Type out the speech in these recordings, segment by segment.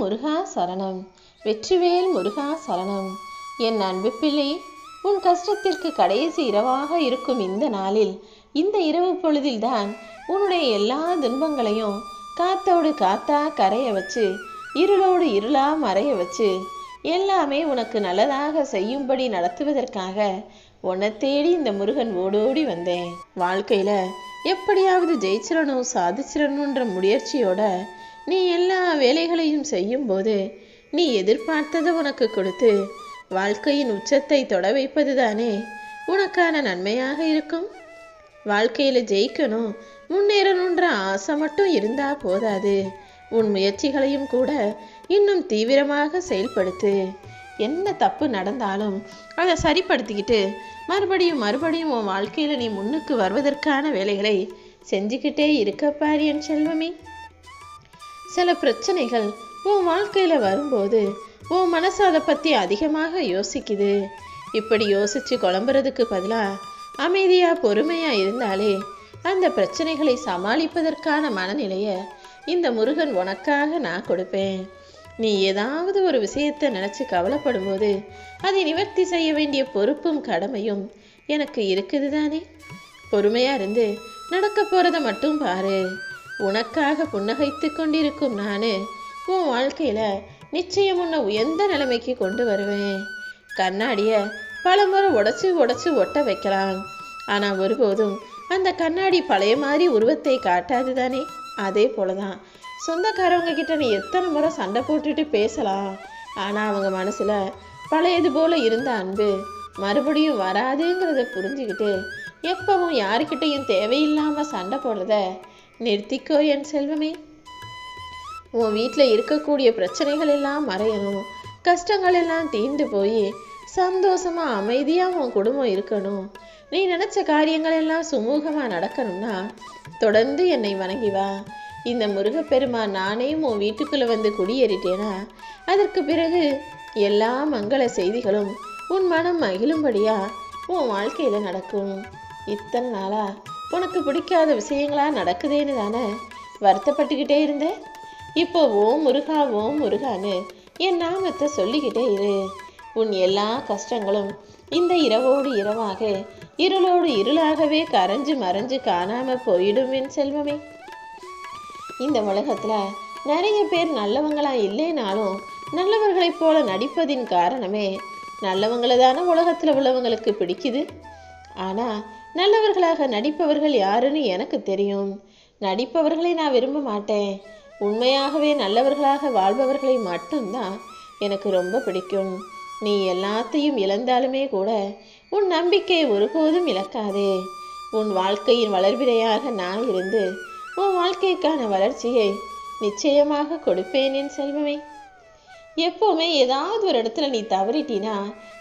முருகா சரணம். வெற்றிவேல் முருகா சரணம். என் அன்பு பிள்ளை உன் கஷ்டத்திற்கு கடைசி இரவாக இருக்கும் இந்த நாளில் இந்த இரவு பொழுதில்தான் உன்னுடைய எல்லா துன்பங்களையும் காத்தோடு காத்தா கரைய வச்சு இருளோடு இருளா மறைய வச்சு எல்லாமே உனக்கு நல்லதாக செய்யும்படி நடத்துவதற்காக உன்னை தேடி இந்த முருகன் ஓடோடி வந்தேன். வாழ்க்கையில எப்படியாவது ஜெயிச்சிடணும் சாதிச்சிடணுன்ற முயற்சியோட நீ எல்லா வேலைகளையும் செய்யும்போது நீ எதிர்பார்த்ததை உனக்கு கொடுத்து வாழ்க்கையின் உச்சத்தை தொட வைப்பது தானே உனக்கான நன்மையாக இருக்கும். வாழ்க்கையில ஜெயிக்கணும். முன்னேறணுன்ற ஆசை மட்டும் இருந்தா போதாது. உன் முயற்சிகளையும் கூட இன்னும் தீவிரமாக செயல்படுத்து. என்ன தப்பு நடந்தாலும் அதை சரிப்படுத்திக்கிட்டு மறுபடியும் மறுபடியும் உன் வாழ்க்கையில நீ முன்னுக்கு வருவதற்கான வேலைகளை செஞ்சுக்கிட்டே இருக்க என் செல்வமே. சில பிரச்சனைகள் உன் வாழ்க்கையில் வரும்போது உன் மனசு அதை பற்றி அதிகமாக யோசிக்குது. இப்படி யோசித்து குழம்புறதுக்கு பதிலாக அமைதியாக பொறுமையாக இருந்தாலே அந்த பிரச்சனைகளை சமாளிப்பதற்கான மனநிலையை இந்த முருகன் உனக்காக நான் கொடுப்பேன். நீ ஏதாவது ஒரு விஷயத்தை நினச்சி கவலைப்படும்போது அதை நிவர்த்தி செய்ய வேண்டிய பொறுப்பும் கடமையும் எனக்கு இருக்குது தானே பொறுமையாக இருந்து நடக்க போகிறத மட்டும் பாரு. உனக்காக புன்னகைத்து கொண்டிருக்கும் நான் உன் வாழ்க்கையில் நிச்சயம் உன்னை உயர்ந்த நிலைமைக்கு கொண்டு வருவேன். கண்ணாடியை பலமுறை உடச்சி உடச்சி ஒட்ட வைக்கலாம். ஆனால் ஒருபோதும் அந்த கண்ணாடி பழைய மாதிரி உருவத்தை காட்டாது தானே. அதே போலதான் சொந்தக்காரவங்க கிட்ட நீ எத்தனை முறை சண்டை போட்டுட்டு பேசலாம். ஆனால் அவங்க மனசில் பழையது போல இருந்த அன்பு மறுபடியும் வராதுங்கிறத புரிஞ்சுக்கிட்டு எப்பவும் யாருக்கிட்டையும் தேவையில்லாமல் சண்டை போடுறத நிறுத்திக்கோ என் செல்வமே. உன் வீட்டில் இருக்கக்கூடிய பிரச்சனைகள் எல்லாம் மறையணும். கஷ்டங்கள் எல்லாம் தீர்ந்து போய் சந்தோஷமா அமைதியாக உன் குடும்பம் இருக்கணும். நீ நினைச்ச காரியங்கள் எல்லாம் சுமூகமா நடக்கணும்னா தொடர்ந்து என்னை வணங்கி வா. இந்த முருகப்பெருமான் நானே உன் வீட்டுக்குள்ளே வந்து குடியேறிட்டேனா? அதற்கு பிறகு எல்லா மங்கள செய்திகளும் உன் மனம் மகிழும்படியா உன் வாழ்க்கையில் நடக்கும். இத்தனை நாளா உனக்கு பிடிக்காத விஷயங்களா நடக்குதேன்னு தானே வருத்தப்பட்டுக்கிட்டே இருந்தேன் இப்போ ஓம் முருகா ஓம் முருகான்னு என் நாமத்தை சொல்லிக்கிட்டே இரு. உன் எல்லா கஷ்டங்களும் இந்த இரவோடு இரவாக இருளோடு இருளாகவே கரைஞ்சு மறைஞ்சு காணாம போயிடும் என் செல்வமே. இந்த உலகத்துல நிறைய பேர் நல்லவங்களா இல்லைனாலும் நல்லவர்களைப் போல நடிப்பதின் காரணமே நல்லவங்களை தானே உலகத்துல உள்ளவங்களுக்கு பிடிக்குது. ஆனா நல்லவர்களாக நடிப்பவர்கள் யாருன்னு எனக்கு தெரியும். நடிப்பவர்களை நான் விரும்ப மாட்டேன். உண்மையாகவே நல்லவர்களாக வாழ்பவர்களை மட்டும்தான் எனக்கு ரொம்ப பிடிக்கும். நீ எல்லாத்தையும் இழந்தாலுமே கூட உன் நம்பிக்கையை ஒருபோதும் இழக்காதே. உன் வாழ்க்கையின் வளர்பிறையாக நான் இருந்து உன் வாழ்க்கைக்கான வளர்ச்சியை நிச்சயமாக கொடுப்பேன் என் செல்வமே. எப்போவுமே ஏதாவது ஒரு இடத்துல நீ தவறிட்டினா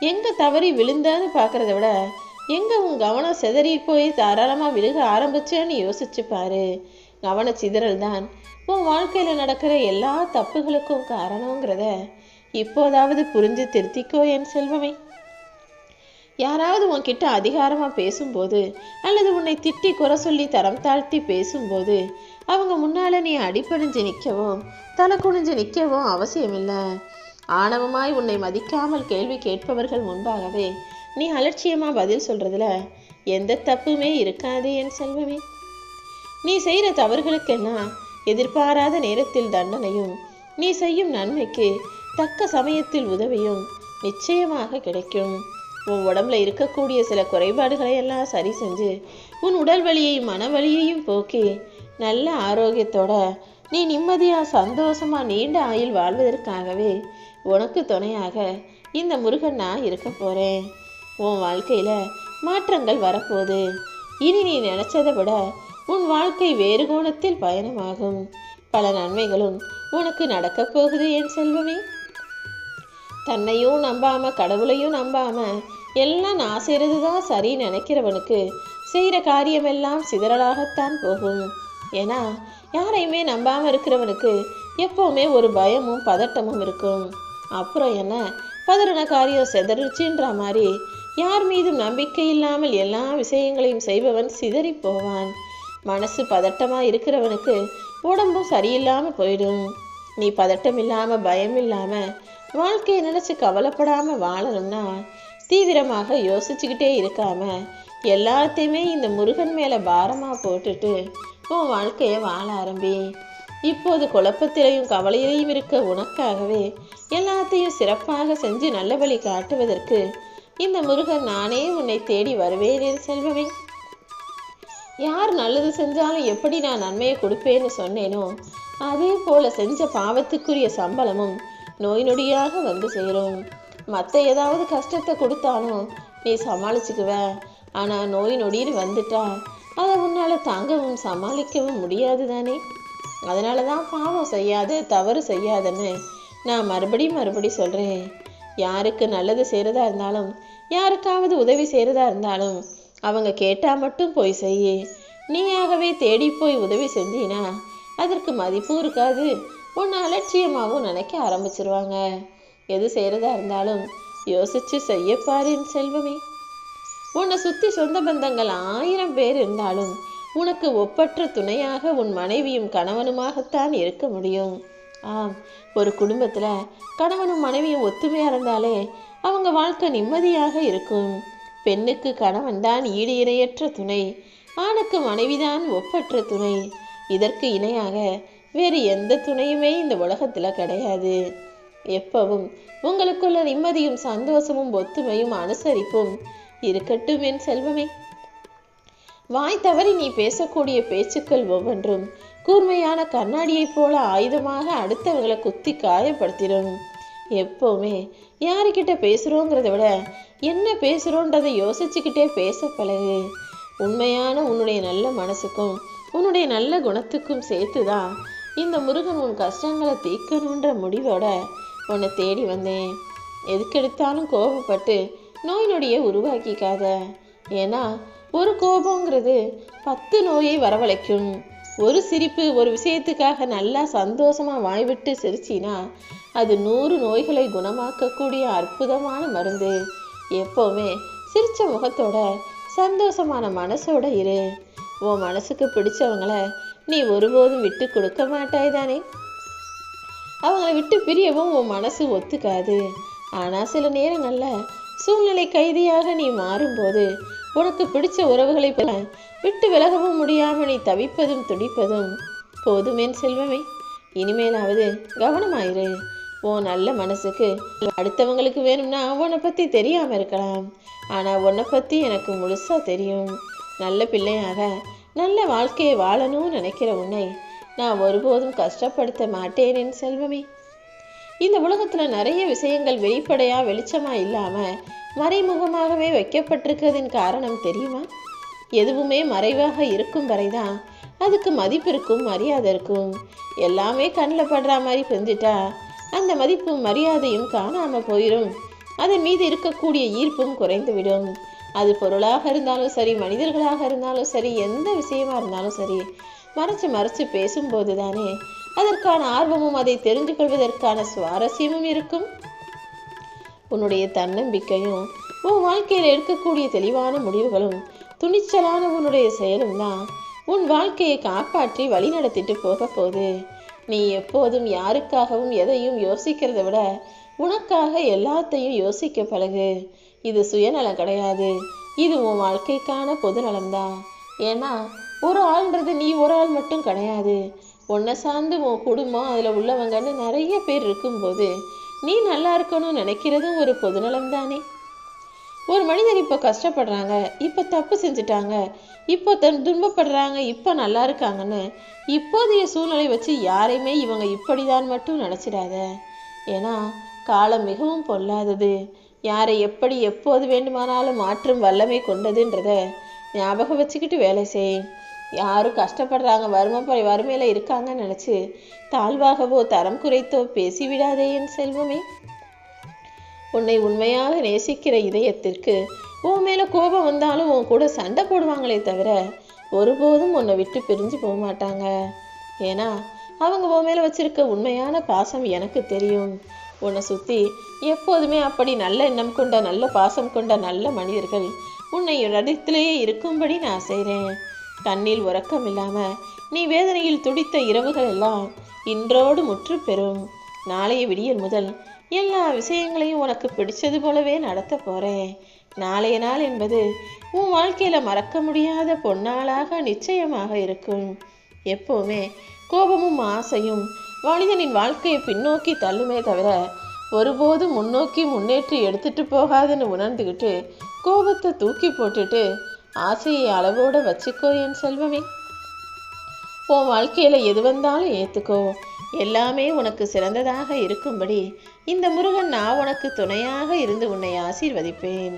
எங்கே தவறி விழுந்தான்னு பார்க்கறத விட எங்க உன் கவனம் சிதறி போய் தாராளமா விழுக ஆரம்பிச்சேன்னு யோசிச்சு பாரு. கவன சிதறல் தான் உன் வாழ்க்கையில நடக்கிற எல்லா தப்புகளுக்கும் காரணங்கிறத இப்போதாவது புரிஞ்சு திருத்திக்கோ என் செல்வமே. யாராவது உன்கிட்ட அதிகாரமா பேசும்போது அல்லது உன்னை திட்டி குறை சொல்லி தரம் தாழ்த்தி பேசும்போது அவங்க முன்னால நீ அடிப்பணிஞ்சு நிற்கவும் தலை குனிஞ்சு நிற்கவும் அவசியமில்லை. ஆணவமாய் உன்னை மதிக்காமல் கேள்வி கேட்பவர்கள் முன்பாகவே நீ அலட்சியமா பதில் சொல்கிறதுல எந்த தப்புமே இருக்காது என் செல்வமே. நீ செய்கிற தவறுகளுக்கெல்லாம் எதிர்பாராத நேரத்தில் தண்டனையும் நீ செய்யும் நன்மைக்கு தக்க சமயத்தில் உதவியும் நிச்சயமாக கிடைக்கும். உன் உடம்புல இருக்கக்கூடிய சில குறைபாடுகளை எல்லாம் சரி செஞ்சு உன் உடல் வலியையும் மன வலியையும் போக்கி நல்ல ஆரோக்கியத்தோட நீ நிம்மதியாக சந்தோஷமா நீண்ட ஆயுள் வாழ்வதற்காகவே உனக்கு துணையாக இந்த முருகன் நான் இருக்க போகிறேன் உன் வாழ்க்கையில மாற்றங்கள் வரப்போகுது. இனி நீ நினைச்சதை விட உன் வாழ்க்கை வேறு கோணத்தில் பயணமாகும். பல நன்மைகளும் உனக்கு நடக்கப் போகுது என் செல்வமே. தன்னையும் நம்பாம கடவுளையும் நம்பாம எல்லாம் நான் செய்கிறது தான் சரி நினைக்கிறவனுக்கு செய்கிற காரியமெல்லாம் சிதறலாகத்தான் போகும். ஏன்னா யாரையுமே நம்பாம இருக்கிறவனுக்கு எப்போவுமே ஒரு பயமும் பதட்டமும் இருக்கும். அப்புறம் என்ன? பதறின காரியம் செதறிச்சுன்ற மாதிரி யார் மீதும் நம்பிக்கை இல்லாமல் எல்லா விஷயங்களையும் செய்பவன் சிதறி போவான் மனசு பதட்டமாக இருக்கிறவனுக்கு உடம்பும் சரியில்லாமல் போயிடும். நீ பதட்டம் இல்லாமல் பயம் இல்லாமல் வாழ்க்கையை நினச்சி கவலைப்படாமல் வாழணும்னா தீவிரமாக யோசிச்சுக்கிட்டே இருக்காம எல்லாத்தையுமே இந்த முருகன் மேலே பாரமாக போட்டுட்டு உன் வாழ்க்கையை வாழ ஆரம்பி. இப்போது குழப்பத்திலையும் கவலையிலையும் இருக்க உனக்காகவே எல்லாத்தையும் சிறப்பாக செஞ்சு நல்ல வழி காட்டுவதற்கு இந்த முருகன் நானே உன்னை தேடி வருவேன் செல்வமே. யார் நல்லது செஞ்சாலும் எப்படி நான் நன்மையை கொடுப்பேன்னு சொன்னேனோ அதே போல செஞ்ச பாவத்துக்குரிய சம்பளமும் நோய் நொடியாக வந்து சேரும். மற்ற ஏதாவது கஷ்டத்தை கொடுத்தாலும் நீ சமாளிச்சுக்குவ. ஆனால் நோய் நொடின்னு வந்துட்டா அதை உன்னால் தாங்கவும் சமாளிக்கவும் முடியாது தானே. அதனால தான் பாவம் செய்யாத தவறு செய்யாதன்னு நான் மறுபடி மறுபடி சொல்கிறேன் யாருக்கு நல்லது செய்கிறதா இருந்தாலும் யாருக்காவது உதவி செய்கிறதா இருந்தாலும் அவங்க கேட்டால் மட்டும் போய் செய்யு. நீயாகவே தேடி போய் உதவி செஞ்சினா அதற்கு மதிப்பும் இருக்காது. உன்னை அலட்சியமாகவும் நினைக்க ஆரம்பிச்சிருவாங்க. எது செய்கிறதா இருந்தாலும் யோசிச்சு செய்ய என் செல்வமே. உன்னை சுற்றி சொந்த பந்தங்கள் ஆயிரம் பேர் இருந்தாலும் உனக்கு ஒப்பற்ற துணையாக உன் மனைவியும் கணவனுமாகத்தான் இருக்க முடியும். ஆம் ஒரு குடும்பத்துல கணவனும் மனைவியும் ஒத்துமையா இருந்தாலே அவங்க வாழ்க்கை நிம்மதியாக இருக்கும். பெண்ணுக்கு கணவன் தான் ஈடு இணையற்ற துணை ஆணுக்கு மனைவிதான் ஒப்பற்ற துணை. இதற்கு இணையாக வேறு எந்த துணையுமே இந்த உலகத்துல கிடையாது. எப்பவும் உங்களுக்குள்ள நிம்மதியும் சந்தோஷமும் ஒத்துமையும் அனுசரிப்பும் இருக்கட்டும் என் செல்வமே. வாய் தவறி நீ பேசக்கூடிய பேச்சுக்கள் ஒவ்வொன்றும் கூர்மையான கண்ணாடியைப் போல ஆயுதமாக அடுத்தவங்களை குத்தி காயப்படுத்திடும். எப்போவுமே யாருக்கிட்ட பேசுறோங்கிறத விட என்ன பேசுறோன்றதை யோசிச்சுக்கிட்டே பேச பழகு. உண்மையான உன்னுடைய நல்ல மனசுக்கும் உன்னுடைய நல்ல குணத்துக்கும் சேர்த்துதான் இந்த முருகன் உன் கஷ்டங்களை தீர்க்கணுன்ற முடிவோட உன்னை தேடி வந்தேன். எதுக்கெடுத்தாலும் கோபப்பட்டு நோய் நொடியை உருவாக்கிக்காத. ஏன்னா ஒரு கோபங்கிறது பத்து நோயை வரவழைக்கும். ஒரு சிரிப்பு ஒரு விஷயத்துக்காக நல்லா சந்தோஷமா வாய்விட்டு சிரிச்சினா அது நூறு நோய்களை குணமாக்கக்கூடிய அற்புதமான மருந்து. எப்பவுமே சிரிச்ச முகத்தோட சந்தோஷமான மனசோட இரு. உன் மனசுக்கு பிடிச்சவங்கள நீ ஒருபோதும் விட்டு கொடுக்க மாட்டாய் தானே? அவங்கள விட்டு பிரியவும் உன் மனசு ஒத்துக்காது. ஆனா சில நேரங்களில் சூழ்நிலை கைதியாக நீ மாறும்போது உனக்கு பிடிச்ச உறவுகளை பெற விட்டு விலகவும் முடியாம நீ தவிப்பதும் துடிப்பதும். போதுமேன் செல்வமே இனிமேலாவது கவனமாயிரு. உன் நல்ல மனசுக்கு அடுத்தவங்களுக்கு வேணும்னா உன்னை பத்தி தெரியாம இருக்கலாம். ஆனா உன்னை பத்தி எனக்கு முழுசா தெரியும். நல்ல பிள்ளையாக நல்ல வாழ்க்கையை வாழணும்னு நினைக்கிற உன்னை நான் ஒருபோதும் கஷ்டப்படுத்த மாட்டேன் என் செல்வமே. இந்த உலகத்துல நிறைய விஷயங்கள் வெளிப்படையா வெளிச்சமா இல்லாம மறைமுகமாகவே வைக்கப்பட்டிருக்கிறதின் காரணம் தெரியுமா? எதுவுமே மறைவாக இருக்கும் வரைதான் அதுக்கு மதிப்பு இருக்கும் மரியாதை இருக்கும். எல்லாமே கண்ணில் படுற மாதிரி பிரிஞ்சிட்டா அந்த மதிப்பும் மரியாதையும் காணாமல் போயிடும் அதன் மீது இருக்கக்கூடிய ஈர்ப்பும் குறைந்துவிடும். அது பொருளாக இருந்தாலும் சரி மனிதர்களாக இருந்தாலும் சரி எந்த விஷயமா இருந்தாலும் சரி மறைச்சு மறைச்சு பேசும்போது தானே அதற்கான ஆர்வமும் அதை தெரிந்து கொள்வதற்கான சுவாரஸ்யமும் இருக்கும். உன்னுடைய தன்னம்பிக்கையும் உன் வாழ்க்கையில் எடுக்கக்கூடிய தெளிவான முடிவுகளும் துணிச்சலான உன்னுடைய செயலும் தான். உன் வாழ்க்கையை காப்பாற்றி வழி நடத்திட்டு போக போகுது. நீ எப்போதும் யாருக்காகவும் எதையும் யோசிக்கிறதை விட உனக்காக எல்லாத்தையும் யோசிக்க பழகு. இது சுயநலம் கிடையாது. இது உன் வாழ்க்கைக்கான பொதுநலம்தான் ஏன்னா ஒரு ஆள்ன்றது நீ ஒரு ஆள் மட்டும் கிடையாது. உன்னை சார்ந்து உன் குடும்பம் அதில் உள்ளவங்கன்னு நிறைய பேர் இருக்கும்போது நீ நல்லா இருக்கணும்னு நினைக்கிறதும் ஒரு பொதுநலம் தானே. ஒரு மனிதர் இப்போ கஷ்டப்படுறாங்க இப்போ தப்பு செஞ்சுட்டாங்க இப்போ தன் துன்பப்படுறாங்க இப்போ நல்லா இருக்காங்கன்னு இப்போதைய சூழ்நிலை வச்சு யாரையுமே இவங்க இப்படிதான் மட்டும் நினச்சிடாத. ஏன்னா காலம் மிகவும் பொல்லாதது. யாரை எப்படி எப்போது வேண்டுமானாலும் மாற்றும் வல்லமை கொண்டதுன்றத ஞாபகம் வச்சுக்கிட்டு வேலை செய். யாரும் கஷ்டப்படுறாங்க வறுமை வறுமையில் இருக்காங்கன்னு நினச்சி தாழ்வாகவோ தரம் குறைத்தோ பேசிவிடாதே என் செல்வமே. உன்னை உண்மையாக நேசிக்கிற இதயத்திற்கு உன் மேல கோபம் வந்தாலும் உன் கூட சண்டை போடுவாங்களே தவிர ஒருபோதும் உன்னை விட்டு பிரிஞ்சு போக மாட்டாங்க. ஏன்னா அவங்க உன் மேல வச்சிருக்க உண்மையான பாசம் எனக்கு தெரியும். உன்னை சுத்தி எப்போதுமே அப்படி நல்ல எண்ணம் கொண்ட நல்ல பாசம் கொண்ட நல்ல மனிதர்கள் உன்னை இடத்திலேயே இருக்கும்படி நான் செய்கிறேன் கண்ணில் உறக்கம் இல்லாம நீ வேதனையில் துடித்த இரவுகள் எல்லாம் இன்றோடு முற்று பெறும். நாளைய விடியல் முதல் எல்லா விஷயங்களையும் உனக்கு பிடிச்சது போலவே நடத்த போறேன். நாளைய நாள் என்பது உன் வாழ்க்கையில மறக்க முடியாத பொன்னாளாக நிச்சயமாக இருக்கும். எப்பவுமே கோபமும் ஆசையும் மனிதனின் வாழ்க்கையை பின்னோக்கி தள்ளுமே தவிர ஒருபோதும் முன்னோக்கி முன்னேற்றி எடுத்துட்டு போகாதுன்னு உணர்ந்துக்கிட்டு கோபத்தை தூக்கி போட்டுட்டு ஆசையை அளவோட வச்சுக்கோ என் செல்வமே. உன் வாழ்க்கையில எது வந்தாலும் ஏத்துக்கோ. எல்லாமே உனக்கு சிறந்ததாக இருக்கும்படி இந்த முருகன் நான் உனக்கு துணையாக இருந்து உன்னை ஆசீர்வதிப்பேன்.